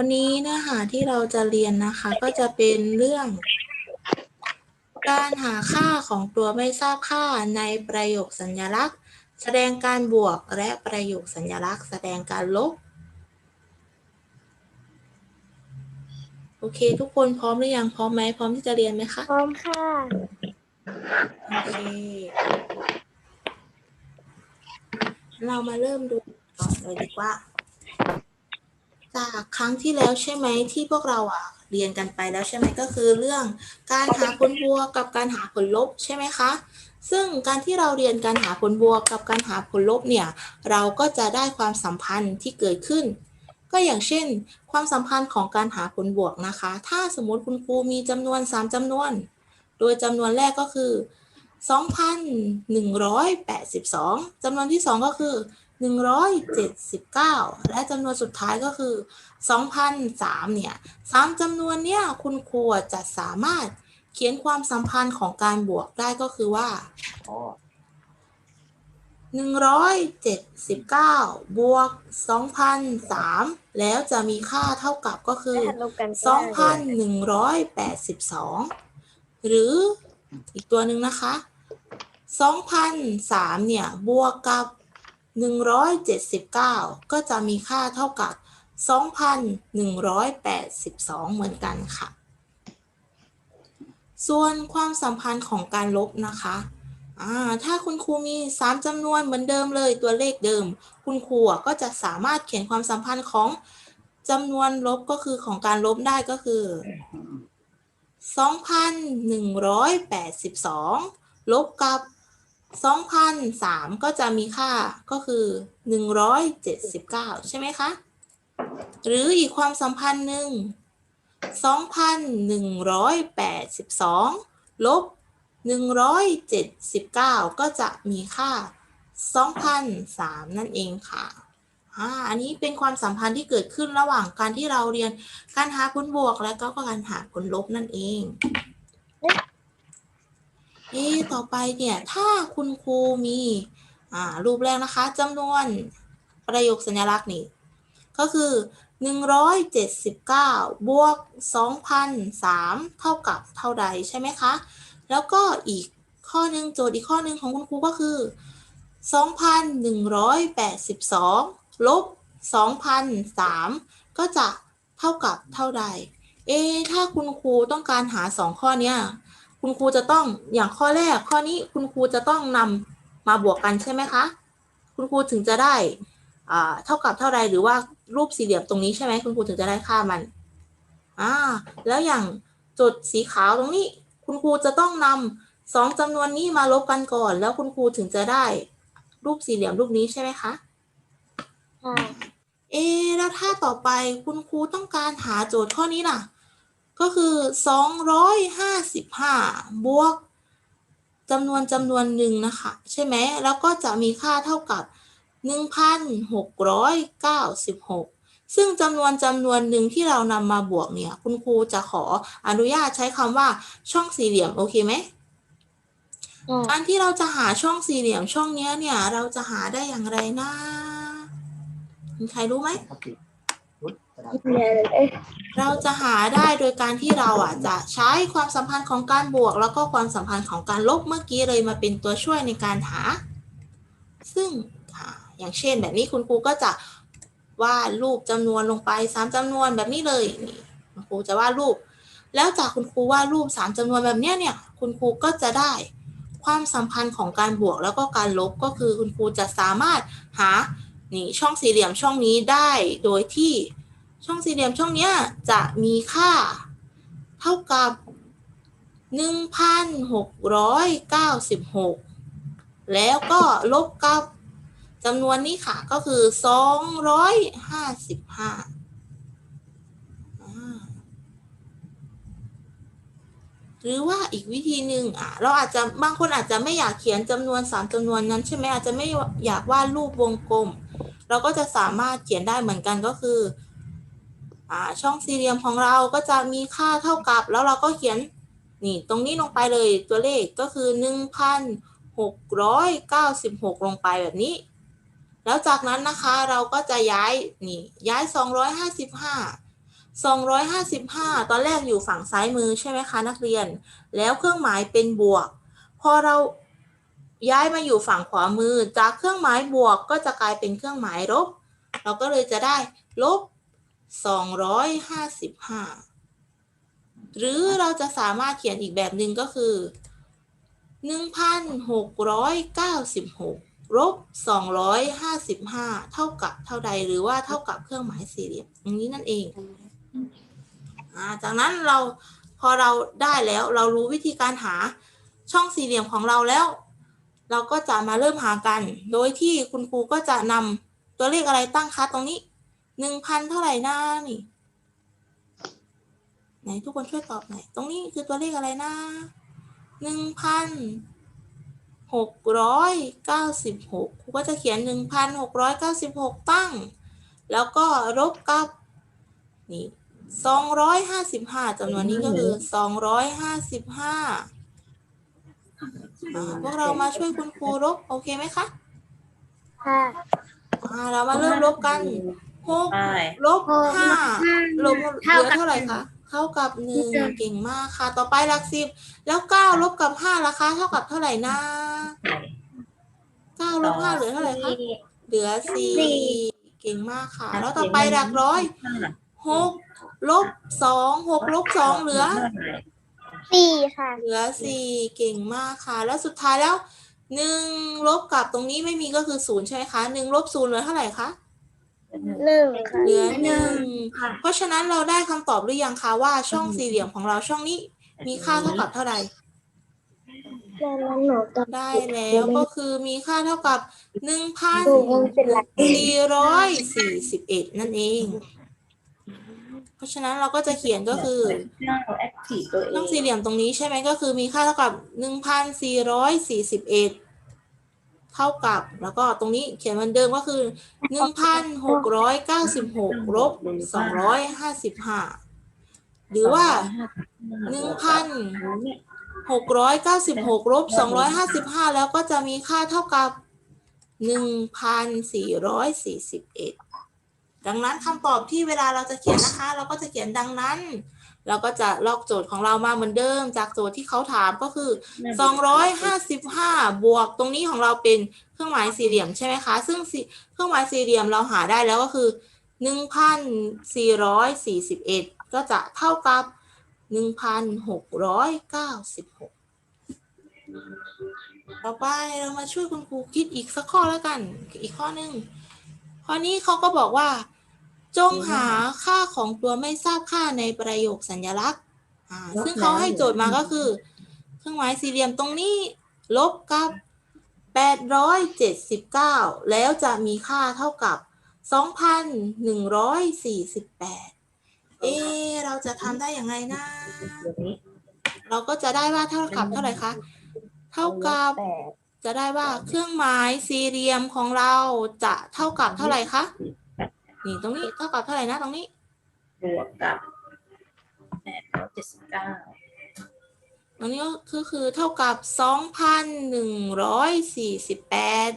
วันนี้เนื้อหาที่เราจะเรียนนะคะ ก็จะเป็นเรื่อง การหาค่าของตัวไม่ทราบค่าในประโยคสัญลักษณ์ แสดงการบวกและประโยคสัญลักษณ์ แสดงการลบ โอเค ทุกคนพร้อมหรือยังพร้อมไหมพร้อมที่จะเรียนไหมคะพร้อมค่ะโอเคเรามาเริ่มดูก่อนเลยดีกว่า จากครั้งที่แล้วใช่ไหมที่พวกเราอะเรียนกันไปแล้วใช่ไหมก็คือเรื่องการหาผลบวกกับการหาผลลบใช่ไหมคะ ซึ่งการที่เราเรียนการหาผลบวกกับการหาผลลบเนี่ยเราก็จะได้ความสัมพันธ์ที่เกิดขึ้น ก็อย่างเช่น ความสัมพันธ์ของการหาผลบวกนะคะ ถ้าสมมติคุณครูมีจำนวน 3จำนวน โดยจำนวนแรกก็คือ 2,182จำนวนที่ 2 ก็คือ 179 และจำนวนสุดท้ายก็คือ 2,003เนี่ยสามจำนวนเนี่ยคุณครูจะสามารถเขียนความสัมพันธ์ของการบวกได้ก็คือว่า 179 บวก 2,003 แล้วจะมีค่าเท่ากับก็คือรวมกันก็ได้2,182 หรืออีกตัวหนึ่งนะคะ 2,003เนี่ยบวกกับ 179 ก็จะมีค่าเท่ากับ 2,182 เหมือนกันค่ะ ส่วนความสัมพันธ์ของการลบนะคะถ้าคุณครูมี 3จำนวนเหมือนเดิมเลยตัวเลขเดิม คุณครูก็จะสามารถเขียนความสัมพันธ์ของจำนวนลบก็คือของการลบได้ก็คือ 2,182 ลบกับ 2,003 ก็จะมีค่าก็คือ 179 ใช่ไหมคะ หรืออีกความสัมพันธ์หนึ่ง2,182 ลบ 179 ก็จะมีค่า 2,003 นั่นเองค่ะอ่าอันนี้เป็นความสัมพันธ์ที่เกิดขึ้นระหว่างการที่เราเรียนการหาผลบวกและก็การหาผลลบนั่นเอง เอต่อไปเนี่ยถ้าคุณครูมีอ่ารูปแรกนะคะจำนวนประโยคสัญลักษณ์นี่ก็คือ 179 บวก 2,003 เท่ากับเท่าใดใช่ไหมคะ แล้วก็อีกข้อหนึ่งโจทย์อีกข้อหนึ่งของคุณครูก็คือ 2,182 ลบ 2,003 ก็จะเท่ากับเท่าใด เอ ถ้าคุณครูต้องการหาสองข้อเนี้ย คุณครูจะต้องอย่างข้อแรกข้อนี้คุณครูจะต้องนำมาบวกกันใช่ไหมคะ คุณครูถึงจะได้อ่าเท่ากับเท่าใดหรือว่ารูปสี่เหลี่ยมตรงนี้ใช่ไหมคุณครูถึงจะได้ค่ามันอ่าแล้วอย่างจุดสีขาวตรงนี้ คุณครูจะต้องนำสองจำนวนนี้มาลบกันก่อน แล้วคุณครูถึงจะได้รูปสี่เหลี่ยมรูปนี้ใช่ไหมคะค่ะเอะแล้วถ้าต่อไปคุณครูต้องการหาโจทย์ข้อนี้ล่ะ ก็คือ 255 บวกจำนวนจำนวนหนึ่งนะคะ ใช่ไหม แล้วก็จะมีค่าเท่ากับ 1,696 ซึ่งจำนวนจำนวนหนึ่งที่เรานำมาบวกเนี่ย คุณครูจะขออนุญาตใช้คำว่าช่องสี่เหลี่ยม โอเคไหมการที่เราจะหาช่องสี่เหลี่ยมช่องเนี้ยเนี่ย เราจะหาได้อย่างไรนะมีใครรู้ไหม เราจะหาได้โดยการที่เราอะจะใช้ความสัมพันธ์ของการบวก แล้วก็ความสัมพันธ์ของการลบเมื่อกี้เลยมาเป็นตัวช่วยในการหา ซึ่งอย่างเช่น แบบนี้คุณครูก็จะวาดรูปจำนวนลงไปสามจำนวนแบบนี้เลยนี่คุณครูจะวาดรูป แล้วจากคุณครูวาดรูปสามจำนวนแบบเนี้ยเนี่ยคุณครูก็จะได้ความสัมพันธ์ของการบวกแล้วก็การลบก็คือคุณครูจะสามารถหานี่ช่องสี่เหลี่ยมช่องนี้ได้โดยที่ ช่องสี่เหลี่ยมช่องเนี้ยจะมีค่าเท่ากับ 1,696 แล้วก็ลบกับจำนวนนี้ค่ะก็คือ 255อ่าหรือว่าอีกวิธีหนึ่งอะเราอาจจะบางคนอาจจะไม่อยากเขียนจำนวนสามจำนวนนั้นใช่ไหมอาจจะไม่อยากวาดรูปวงกลม เราก็จะสามารถเขียนได้เหมือนกันก็คือ ช่องสี่เหลี่ยมของเราก็จะมีค่าเท่ากับ แล้วเราก็เขียนนี่ตรงนี้ลงไปเลยตัวเลขก็คือหนึ่งพันหกร้อยเก้าสิบหกลงไปแบบนี้ แล้วจากนั้นนะคะเราก็จะย้ายนี่ย้ายสองร้อยห้าสิบห้า255 ตอนแรกอยู่ฝั่งซ้ายมือใช่ไหมคะนักเรียน แล้วเครื่องหมายเป็นบวก พอเราย้ายมาอยู่ฝั่งขวามือ จากเครื่องหมายบวกก็จะกลายเป็นเครื่องหมายลบ เราก็เลยจะได้ลบ 255 หรือเราจะสามารถเขียนอีกแบบหนึ่งก็คือ 1,696ลบ255 เท่ากับเท่าใดหรือว่าเท่ากับเครื่องหมายสี่เหลี่ยมอย่างนี้นั่นเองอจากนั้นเราพอเราได้แล้วเรารู้วิธีการหาช่องสี่เหลี่ยมของเราแล้ว เราก็จะมาเริ่มหากัน โดยที่คุณครูก็จะนำตัวเลขอะไรตั้งคะตรงนี้ หนึ่งพันเท่าไหร่นะนี่ไหนทุกคนช่วยตอบหน่อยตรงนี้คือตัวเลขอะไรนะหนึ่งพันหกร้อยเก้าสิบหกครูก็จะเขียนหนึ่งพันหกร้อยเก้าสิบหกตั้ง แล้วก็ลบกับนี่สองร้อยห้าสิบห้าจำนวนนี้ก็คือสองร้อยห้าสิบห้าพวกเรามาช่วยคุณครูลบโอเคไหมคะค่ะอ่าเรามาเริ่มลบกัน หกใช่ลบหกห้าห้าลบเหลืเท่าอกับ เท่าไหร่คะเท่ากับหนึ่งหนึ่งเก่งมากค่ะ ต่อไปหลักสิบแล้วเก้าลบกับห้าราคาเท่ากับเท่าไหร่นะเก้าลบห้าเหลือเท่าไหร่คะเหลือสี่สี่เก่งมากค่ะ แล้วต่อไปหลักร้อยหกลบสองหกลบสองเหลือ สี่ค่ะเหลือสี่เก่งมากค่ะ แล้วสุดท้ายแล้วหนึ่งลบกับตรงนี้ไม่มีก็คือศูนย์ใช่ไหมคะหนึ่งลบศูนย์เหลือเท่าไหร่คะ หนึ่งค่ะ เหลือหนึ่งเพราะฉะนั้นเราได้คำตอบหรือยังคะว่าช่องสี่เหลี่ยมของเราช่องนี้มีค่าเท่ากับเท่าไหร่ แล้วหนูจะได้แล้วก็คือมีค่าเท่ากับหนึ่งพันดูมันเป็นหลักสี่ร้อยสี่สิบเอ็ดนั่นเอง เพราะฉะนั้นเราก็จะเขียนก็คือเราแอคทีฟตัวเอช่องงสี่เหลี่ยมตรงนี้ใช่ไหมก็คือมีค่าเท่ากับหนึ่งพันสี่ร้อยสี่สิบเอ็ด เท่ากับ แล้วก็ตรงนี้เขียนเหมือนเดิมก็คือหนึ่งพันหกร้อยเก้าสิบหกลบสองร้อยห้าสิบห้าหรือว่าหนึ่งพันหกร้อยเก้าสิบหกลบสองร้อยห้าสิบห้าแล้วก็จะมีค่าเท่ากับหนึ่งพันสี่ร้อยสี่สิบเอ็ดดังนั้นคำตอบที่เวลาเราจะเขียนนะคะ เราก็จะเขียนดังนั้น เราก็จะลอกโจทย์ของเรามาเหมือนเดิม จากโจทย์ที่เขาถามก็คือ 255 บวกตรงนี้ของเราเป็นเครื่องหมายสี่เหลี่ยมใช่ไหมคะ ซึ่งสี่เครื่องหมายสี่เหลี่ยมเราหาได้แล้วก็คือ 1,441 ก็จะเท่ากับ 1,696 ต่อไปเรามาช่วยคุณครูคิดอีกสักข้อแล้วกัน อีกข้อหนึ่งข้อนี้เขาก็บอกว่า จงหาค่าของตัวไม่ทราบค่าในประโยคสัญลักษณ์อ่าซึ่งเขาให้โจทย์มาก็คือ เครื่องหมายสี่เหลี่ยมตรงนี้ ลบกับ879 แล้วจะมีค่าเท่ากับ 2,148 เอ๊ะเราจะทำได้อย่างไรนะ เราก็จะได้ว่าเท่ากับเท่าไหร่คะ เท่ากับ จะได้ว่าเครื่องหมายสี่เหลี่ยมของเราจะเท่ากับเท่าไหร่คะ นี่ตรงนี้เท่ากับเท่าไหร่นะตรงนี้ บวกกับแปดร้อยเจ็ดสิบเก้าตรงนี้ก็คือคือเท่ากับสองพันหนึ่งร้อยสี่สิบแปด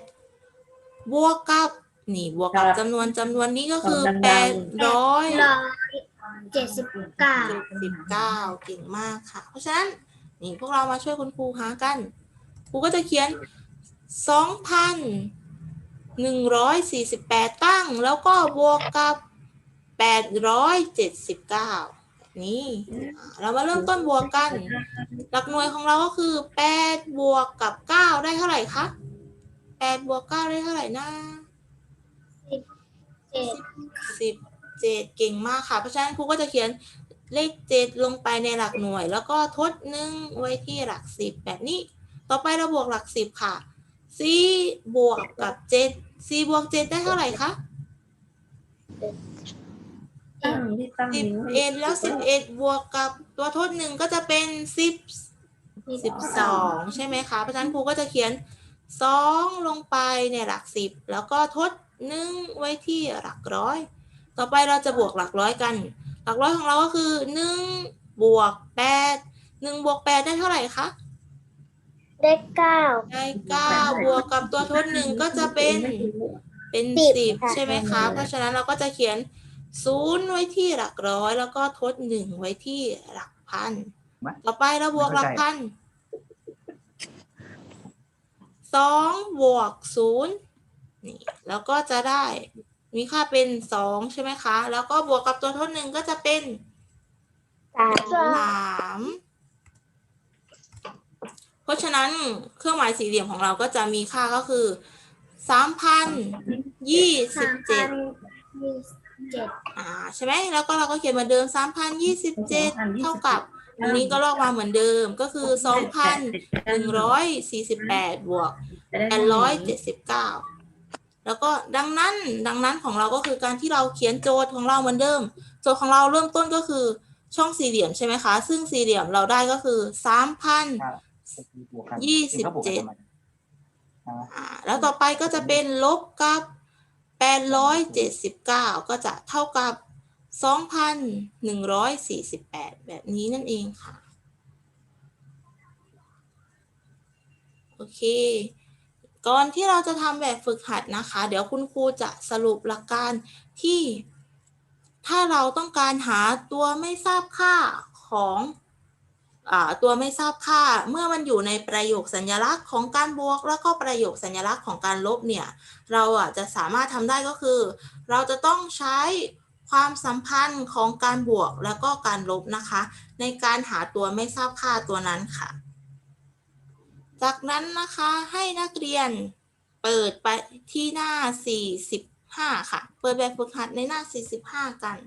บวกกับ นี่บวกกับจำนวนจำนวนนี้ก็คือแปดร้อยร้อยเจ็ดสิบเก้าเจ็ดสิบเก้าเก่งมากค่ะ เพราะฉะนั้น นี่พวกเรามาช่วยคุณครูหากัน ครูก็จะเขียนสองพัน หนึ่งร้อยสี่สิบแปดตั้ง แล้วก็บวกกับแปดร้อยเจ็ดสิบเก้านี่อ่าเรามาเริ่มต้นบวกกัน หลักหน่วยของเราก็คือแปดบวกกับเก้าได้เท่าไหร่คะแปดบวกเก้าได้เท่าไหร่นะเจ็ดสิบเจ็ดเก่งมากค่ะ เพราะฉะนั้นครูก็จะเขียนเลขเจ็ดลงไปในหลักหน่วย แล้วก็ทดหนึ่งไว้ที่หลักสิบแบบนี้ ต่อไปเราบวกหลักสิบค่ะ สี่บวกกับเจ็ดสี่บวกเจ็ดได้เท่าไหร่คะตั้งที่ตั้งสิบนิ้วให้เอ็ดแล้วสิบเอ็ดบวกกับตัวทดหนึ่งก็จะเป็นสิบสิบสองใช่ไหมคะ เพราะฉะนั้นครูก็จะเขียนสองลงไปในหลักสิบแล้วก็ทดหนึ่งไว้ที่หลักร้อย ต่อไปเราจะบวกหลักร้อยกัน หลักร้อยของเราก็คือหนึ่งบวกแปดหนึ่งบวกแปดได้เท่าไหร่คะ ได้เก้า ได้เก้าบวกกับตัวทดหนึ่งก็จะเป็นเป็นสิบสิบค่ะ ใช่ไหมคะ เพราะฉะนั้นเราก็จะเขียนศูนย์ไว้ที่หลักร้อย แล้วก็ทดหนึ่งไว้ที่หลักพันมาต่อไปเราบวกหลักพันสองบวกศูนย์นี่แล้วก็จะได้ มีค่าเป็นสองใช่ไหมคะ แล้วก็บวกกับตัวทดหนึ่งก็จะเป็นสามสามเพ ราะฉะนั้นเครื่องหมายสี่เหลี่ยมของเราก็จะมีค่าก็คือสามพันยี่สิบเจ็ดอ่าใช่ไหมแล้วก็เราก็เขียนเหมือนเดิมสามพันยี่สิบเจ็ดเท่ากับตรงนี้ก็ลอกมาเหมือนเดิมก็คือสองพันหนึ่งร้อยสี่สิบแปดบวกแปดร้อยเจ็ดสิบเก้าแล้วก็ดังนั้นดังนั้นของเราก็คือการที่เราเขียนโจทย์ของเราเหมือนเดิม โจทย์ของเราเริ่มต้นก็คือช่องสี่เหลี่ยมใช่ไหมคะ ซึ่งสี่เหลี่ยมเราได้ก็คือสามพัน ยี่สิบเจ็ดองข้าบวกกันทำไมอ่าแล้วต่อไปก็จะเป็นลบกับแปดร้อยเจ็ดสิบเก้าก็จะเท่ากับสองพันหนึ่งร้อยสี่สิบแปดแบบนี้นั่นเองค่ะ โอเค ก่อนที่เราจะทำแบบฝึกหัดนะคะ เดี๋ยวคุณครูจะสรุปหลักการที่ถ้าเราต้องการหาตัวไม่ทราบค่าของอา ตัวไม่ทราบค่าเมื่อมันอยู่ในประโยคสัญลักษณ์ของการบวก แล้วก็ประโยคสัญลักษณ์ของการลบเนี่ยเราอะจะสามารถทำได้ก็คือ เราจะต้องใช้ความสัมพันธ์ของการบวกแล้วก็การลบนะคะ ในการหาตัวไม่ทราบค่าตัวนั้นค่ะ จากนั้นนะคะให้นักเรียนเปิดไปที่หน้า 45 ค่ะ เปิดแบบฝึกหัดในหน้า 45 กัน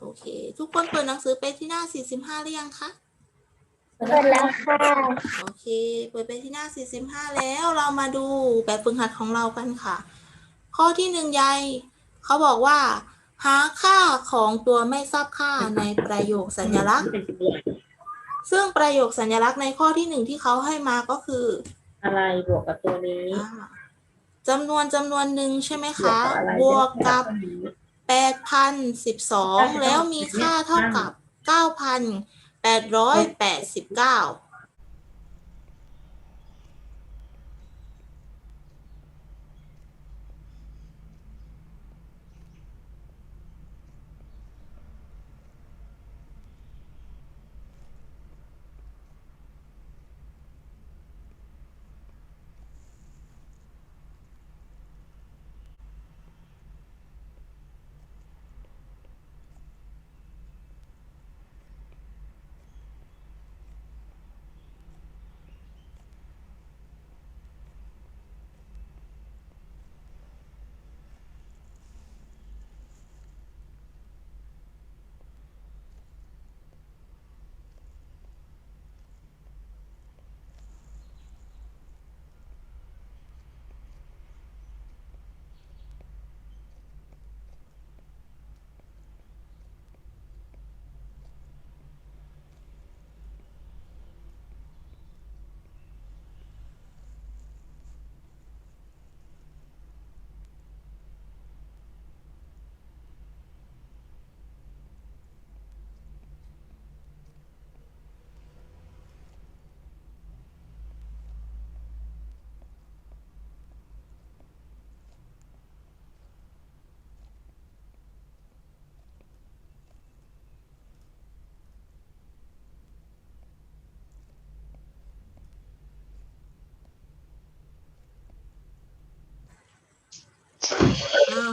โอเค ทุกคนเปิดหนังสือไปที่หน้า 45หรือยังคะเปิดแล้วค่ะ โอเค เปิดไปที่หน้า 45 แล้วเรามาดูแบบฝึกหัดของเรากันค่ะ ข้อที่หนึ่งใยเขาบอกว่า หาค่าของตัวไม่ทราบค่าในประโยคสัญลักษณ์ ซึ่งประโยคสัญลักษณ์ในข้อที่หนึ่งที่เขาให้มาก็คืออะไรบวกกับตัวนี้อ่าจำนวนจำนวนหนึ่งใช่ไหมบวกคะกับอะไรบวกกับตัวนี้ แปดพันสิบสองแล้วมีค่าเท่ากับเก้าพันแปดร้อยแปดสิบเก้า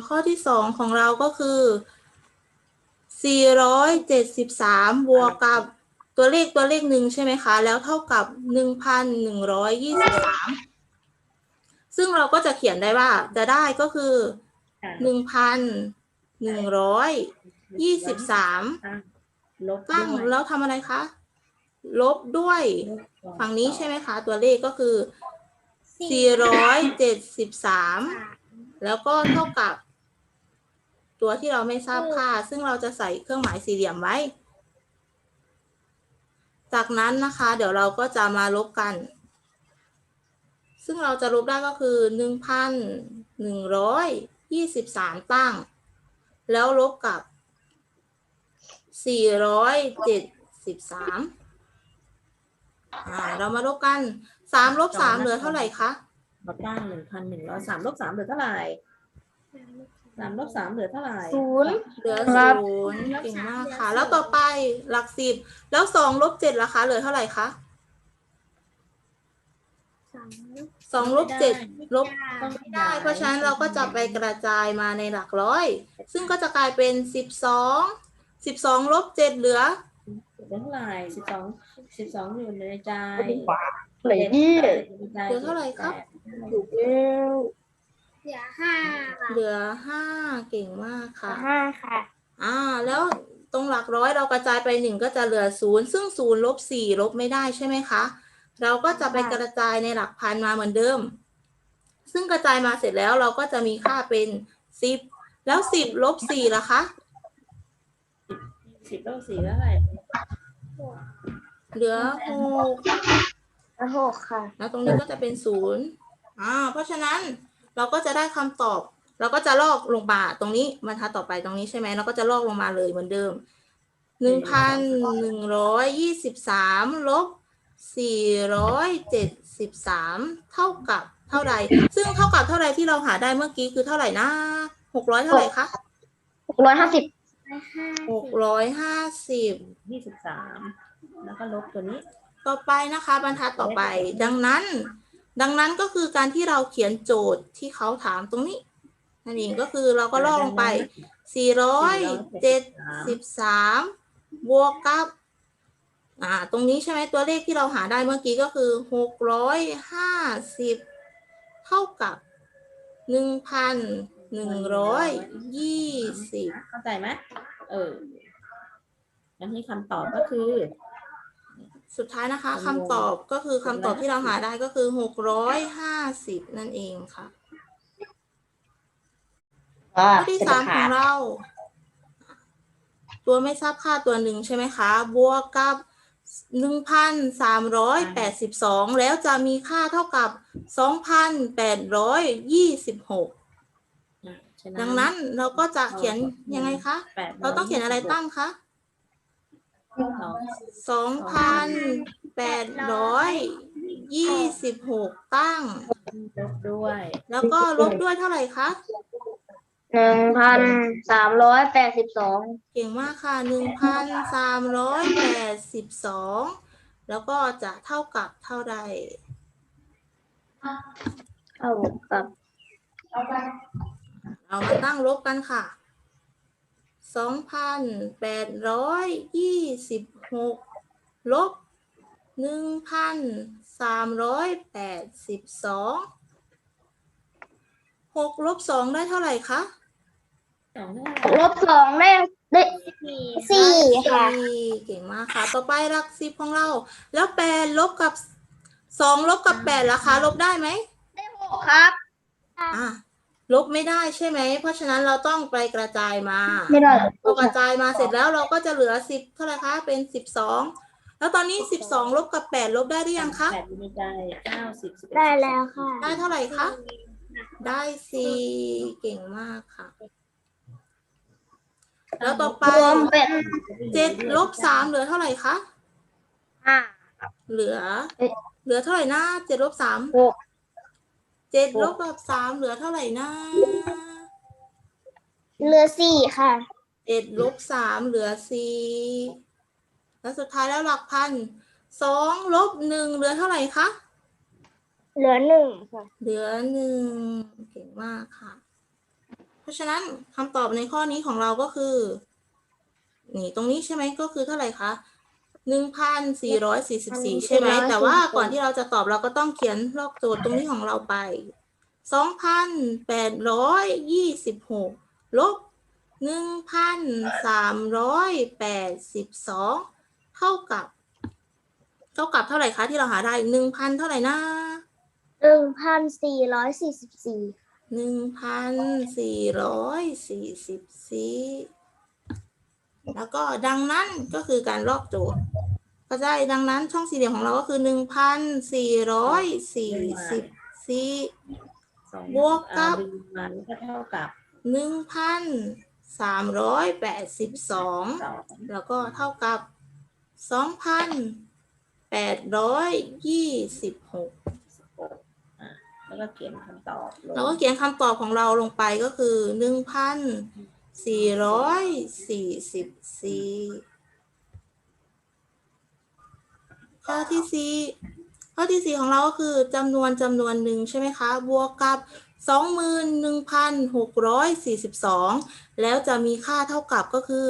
ข้อที่สองของเราก็คือ 473 บวกกับตัวเลขตัวเลขหนึ่งใช่ไหมคะ แล้วเท่ากับ 1,123 ซึ่งเราก็จะเขียนได้ว่า จะได้ก็คืออะ1,123ลบตั้งด้วยแล้วทำอะไรคะ ลบด้วยลบสอฝั่งนี้ใช่ไหมคะ ตัวเลขก็คือ 473 แล้วก็เท่ากับ ตัวที่เราไม่ทราบค่า ซึ่งเราจะใส่เครื่องหมายสี่เหลี่ยมไว้ จากนั้นนะคะ เดี๋ยวเราก็จะมาลบกัน ซึ่งเราจะลบได้ก็คือหนึ่งพันหนึ่งร้อยยี่สิบสามตั้ง แล้วลบกับสี่ร้อยเจ็ดสิบสามอ่าเรามาลบกันสามลบสามเหลือเท่าไหร่คะมาตั้งหนึ่งพันหนึ่งร้อยสามลบสามเหลือเท่าไหร่ สามลบสามเหลือเท่าไหร่ศูนย์เหลือครับ ศูนย์เก่งมากค่ะ แล้วต่อไปหลักสิบแล้วสองลบเจ็ดล่ะคะ เหลือเท่าไหร่คะสามสองลบเจ็ดลบ ต้องไม่ได้ เพราะฉะนั้นเราก็จะไปกระจายมาในหลักร้อย ซึ่งก็จะกลายเป็นสิบสองสิบสองลบเจ็ดเหลือ เหลือเท่าไหร่สิบสองสิบสองอยู่ในใจเหลยนี่เหลือเท่าไหร่ครับ ถูกแล้ว เหลือห้าค่ะเหลือห้าเก่งมากค่ะ ห้าค่ะอ่า แล้วตรงหลักร้อยเรากระจายไปหนึ่งก็จะเหลือศูนย์ซึ่งศูนย์ลบสี่ลบไม่ได้ใช่ไหมคะ เราก็จะไปค่ะกระจายในหลักพันมาเหมือนเดิม ซึ่งกระจายมาเสร็จแล้วเราก็จะมีค่าเป็นสิบแล้วสิบลบสี่ล่ะคะสิบลบสี่เท่าไหร่เหลือหกแล้วหกค่ะ แล้วตรงนี้ก็จะเป็นศูนย์อ่าเพราะฉะนั้น เราก็จะได้คำตอบ เราก็จะลอกลงมาตรงนี้บรรทัดต่อไปตรงนี้ใช่ไหมเราก็จะลอกลงมาเลยเหมือนเดิมหนึ่งพันหนึ่งร้อยยี่สิบสามลบสี่ร้อยเจ็ดสิบสามเท่ากับเท่าไหร่ซึ่งเท่ากับเท่าไหร่ที่เราหาได้เมื่อกี้คือเท่าไหร่นะหกร้อยเท่าไหร่คะหกร้อยห้าสิบหกร้อยห้าสิบยี่สิบสามแล้วก็ลบตัวนี้ ต่อไปนะคะบรรทัดต่อไป ดังนั้น ดังนั้นก็คือการที่เราเขียนโจทย์ที่เขาถามตรงนี้นั่นเองก็คือเราก็ลอกลงไป 473 บวกกับอ่าตรงนี้ใช่ไหมตัวเลขที่เราหาได้เมื่อกี้ก็คือ 650 เท่ากับ 1,120 เข้าใจไหมเออแล้วที่คำตอบก็คือ สุดท้ายนะคะคำนวณคำตอบก็คือคำตอบที่เราหาได้ก็คือหกร้อยห้าสิบนั่นเองค่ะข้อที่สามของเรา ตัวไม่ทราบค่าตัวหนึ่งใช่ไหมคะ บวกกับหนึ่งพันสามร้อยแปดสิบสองแล้วจะมีค่าเท่ากับสองพันแปดร้อยยี่สิบหกฉะดังนั้นเราก็จะเขียนยังไงคะแปดเราต้องเขียนอะไรตั้งคะ สองสองพันแปดร้อยยี่สิบหกตั้ง ลบด้วย แล้วก็ลบด้วยเท่าไหร่คะหนึ่งพันสามร้อยแปดสิบสองเก่งมากค่ะหนึ่งพันสามร้อยแปดสิบสองแล้วก็จะเท่ากับเท่าใด เท่ากับ เรามาตั้งลบกันค่ะ สองพันแปดร้อยยี่สิบหกลบหนึ่งพันสามร้อยแปดสิบสองหกลบสองได้เท่าไหร่คะสองเท่าไหร่ลบสองได้ได้สี่ค่ะ สี่เก่งมากค่ะ ต่อไปหลักสิบของเรา แล้วแปดลบกับสองลบกับแปดล่ะคะลบได้ไหมครับ อะ ลบไม่ได้ใช่ไหม เพราะฉะนั้นเราต้องไปกระจายมาไม่ได้พอกระจายมาเสร็จแล้วเราก็จะเหลือสิบเท่าไหร่คะ เป็นสิบสอง แล้วตอนนี้สิบสองลบกับแปดลบได้หรือยังคะ แปดอยู่ในใจเก้าสิบสิบเอ็ได้แล้วค่ะ ได้เท่าไหร่คะ ได้สี่เก่งมากค่ะ แล้วต่อไปรวมเป็นเจ็ดลบสามเหลือเท่าไหร่คะห้าเหลือเอ๊ะเหลือเท่าไหร่นะเจ็ดลบสามหก เจ็ดลบกับสามเหลือเท่าไหร่นะเหลือสี่ค่ะเจ็ดลบสามเหลือสี่แล้วสุดท้ายแล้วหลักพันสองลบหนึ่งเหลือเท่าไหร่คะเหลือหนึ่งค่ะเหลือหนึ่งเก่งมากค่ะ เพราะฉะนั้นคำตอบในข้อนี้ของเราก็คือ นี่ตรงนี้ใช่ไหมก็คือเท่าไหร่คะ หนึ่งพันสี่ร้อยสี่สิบสี่ใช่ไหม แต่ว่าก่อนที่เราจะตอบเราก็ต้องเขียนลอกโจทย์ตรงนี้ของเราไปสองพันแปดร้อยยี่สิบหกลบหนึ่งพันสามร้อยแปดสิบสองเท่ากับ เท่ากับเท่าไหร่คะที่เราหาได้หนึ่งพันเท่าไหร่นะหนึ่งพันสี่ร้อยสี่สิบสี่หนึ่งพันสี่ร้อยสี่สิบสี่ แล้วก็ดังนั้นก็คือการลอกโจทย์ก็ได้ดังนั้นช่องสี่เหลี่ยมของเราก็คือหนึ่งพันสี่ร้อยสี่สิบสี่สองบวกกับอ่าดึงมันก็เท่ากับหนึ่งพันสามร้อยแปดสิบสองสองแล้วก็เท่ากับสองพันแปดร้อยยี่สิบหกหกอะแล้วก็เขียนคำตอบลงเราก็เขียนคำตอบของเราลงไปก็คือหนึ่งพัน สี่ร้อยสี่สิบสี่ข้อที่สี่ข้อที่สี่ของเราก็คือจำนวนจำนวนหนึ่งใช่ไหมคะ บวกกับสองหมื่นหนึ่งพันหกร้อยสี่สิบสองแล้วจะมีค่าเท่ากับก็คือ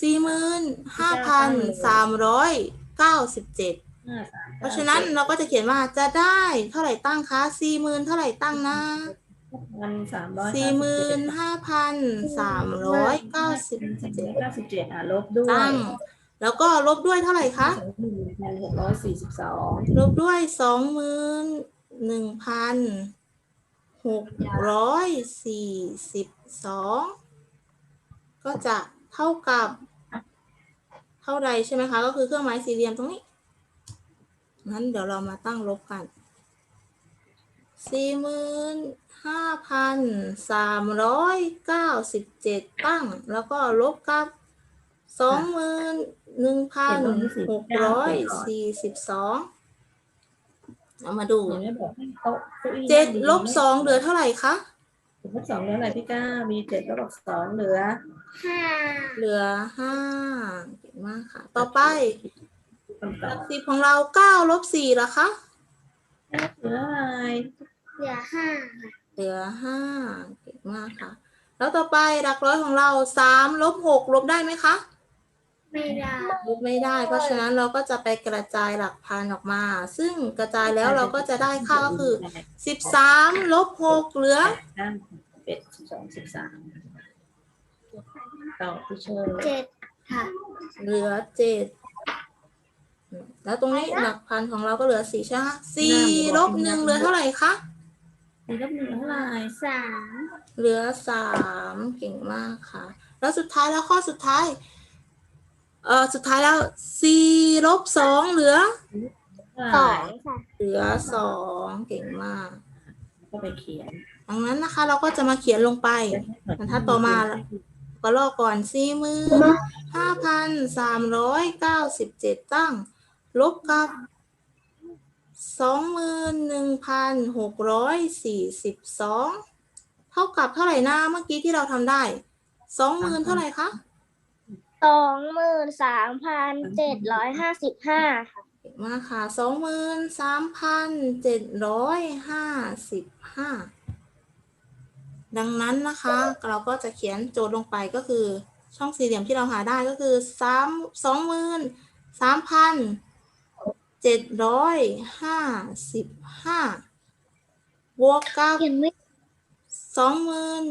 สี่หมื่นห้าพันสามร้อยเก้าสิบเจ็ดห้าสามเพราะฉะนั้นเราก็จะเขียนว่าจะได้เท่าไหร่ตั้งคะสี่หมื่นเท่าไหร่ตั้งนะ พันสามร้อยสี่หมื่นห้าพันสามร้อยเก้าสิบสี่เจ็ดเก้าสิบเจ็ดอะลบด้วยตั้งแล้วก็ลบด้วยเท่าไหร่คะสองหมื่นพันหกร้อยสี่สิบสองลบด้วยสองหมื่นหนึ่งพันหกร้อยสี่สิบสองก็จะเท่ากับเท่าไรใช่ไหมคะ ก็คือเครื่องหมายสี่เหลี่ยมตรงนี้งั้นเดี๋ยวเรามาตั้งลบกันสี่หมื่น ห้าพันสามร้อยเก้าสิบเจ็ดตั้ง แล้วก็ลบกับสองหมื่นหนึ่งพันหกร้อยสี่สิบสองเอามาดูเห็นไหมบอกให้โต๊ะก้าอี้เจ็ดนั่งลบสองเหลือเท่าไหร่คะลบสองเหลืออะไรพี่ก้า มีเจ็ดลบสองเหลือห้าเหลือห้าเก่งมากค่ะ ต่อไปคำตหอลับกสิบของเราเก้าลบสี่ละคะเหลืออะไรเหลือห้า เหลือห้าเก่งมากค่ะ แล้วต่อไปหลักร้อยของเราสามลบหกลบได้ไหมคะไม่ได้ลบไม่ได้ เพราะฉะนั้นเราก็จะไปกระจายหลักพันออกมา ซึ่งกระจายแล้วเราก็จะได้ค่าก็คือสิบสามลบหกเหลือตั้งเป็ดสิบสองสิบสามต่อพี่เชอร์เจ็ดค่ะ เหลือเจ็ดอืมแล้วตรงนี้หลักพันของเราก็เหลือสี่ใช่ไหมคะสี่ลบหนึ่งเหลือเท่าไหร่คะ มีลบหนึ่งเท่าไหร่สามเหลือสามเก่งมากค่ะ แล้วสุดท้ายแล้วข้อสุดท้าย เออสุดท้ายแล้วสี่ลบสองเหลือสองค่ะเหลือสองเก่งมาก ก็ไปเขียนดังนั้นนะคะ เราก็จะมาเขียนลงไปบรรทัดต่อมาก็ลอกก่อนสี่หมื่นห้าพันสามร้อยเก้าสิบเจ็ดตั้ง ลบกับ 21,642 เท่ากับเท่าไหร่น้าเมื่อกี้ที่เราทำได้ 20,000 เท่าไหร่คะสองหมื่นสามพันเจ็ดร้อยห้าสิบห้าค่ะเกมากค่ะ23,755 ดังนั้นนะคะ เราก็จะเขียนโจทย์ลงไปก็คือช่องสี่เหลี่ยมที่เราหาได้ก็คือ3 20,000 3,000 เจ็ดร้อยห้าสิบห้าบวกกับเขียนไม่สองหมื่น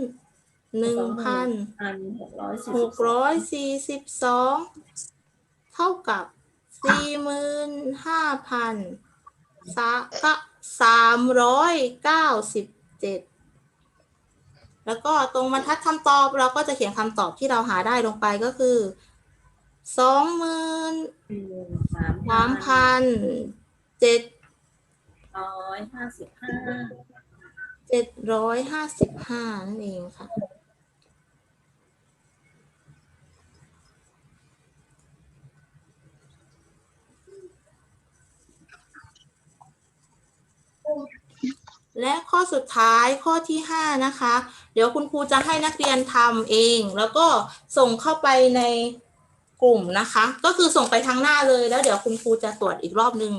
หนึ่งพันพันหกร้อยสี่หสิบกร้อยสี่สิบสองเท่ากับสี่หมื่นห้าพันสาก็สามร้อยเก้าสิบเจ็ดแล้วก็ตรงบรรทัดคำตอบเราก็จะเขียนคำตอบที่เราหาได้ลงไปก็คือสองหมื่น สามสามพันเจ็ดร้อยห้าสิบห้าเจ็ดร้อยห้าสิบห้านั่นเองค่ะและข้อสุดท้ายข้อที่ 5 นะคะ เดี๋ยวคุณครูจะให้นักเรียนทำเอง แล้วก็ส่งเข้าไปใน กลุ่มนะคะ ก็คือส่งไปทางหน้าเลยแล้วเดี๋ยวคุณครูจะตรวจอีกรอบนึง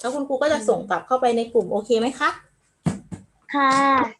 แล้วคุณครูก็จะส่งกลับเข้าไปในกลุ่มโอเคไหมคะ ค่ะ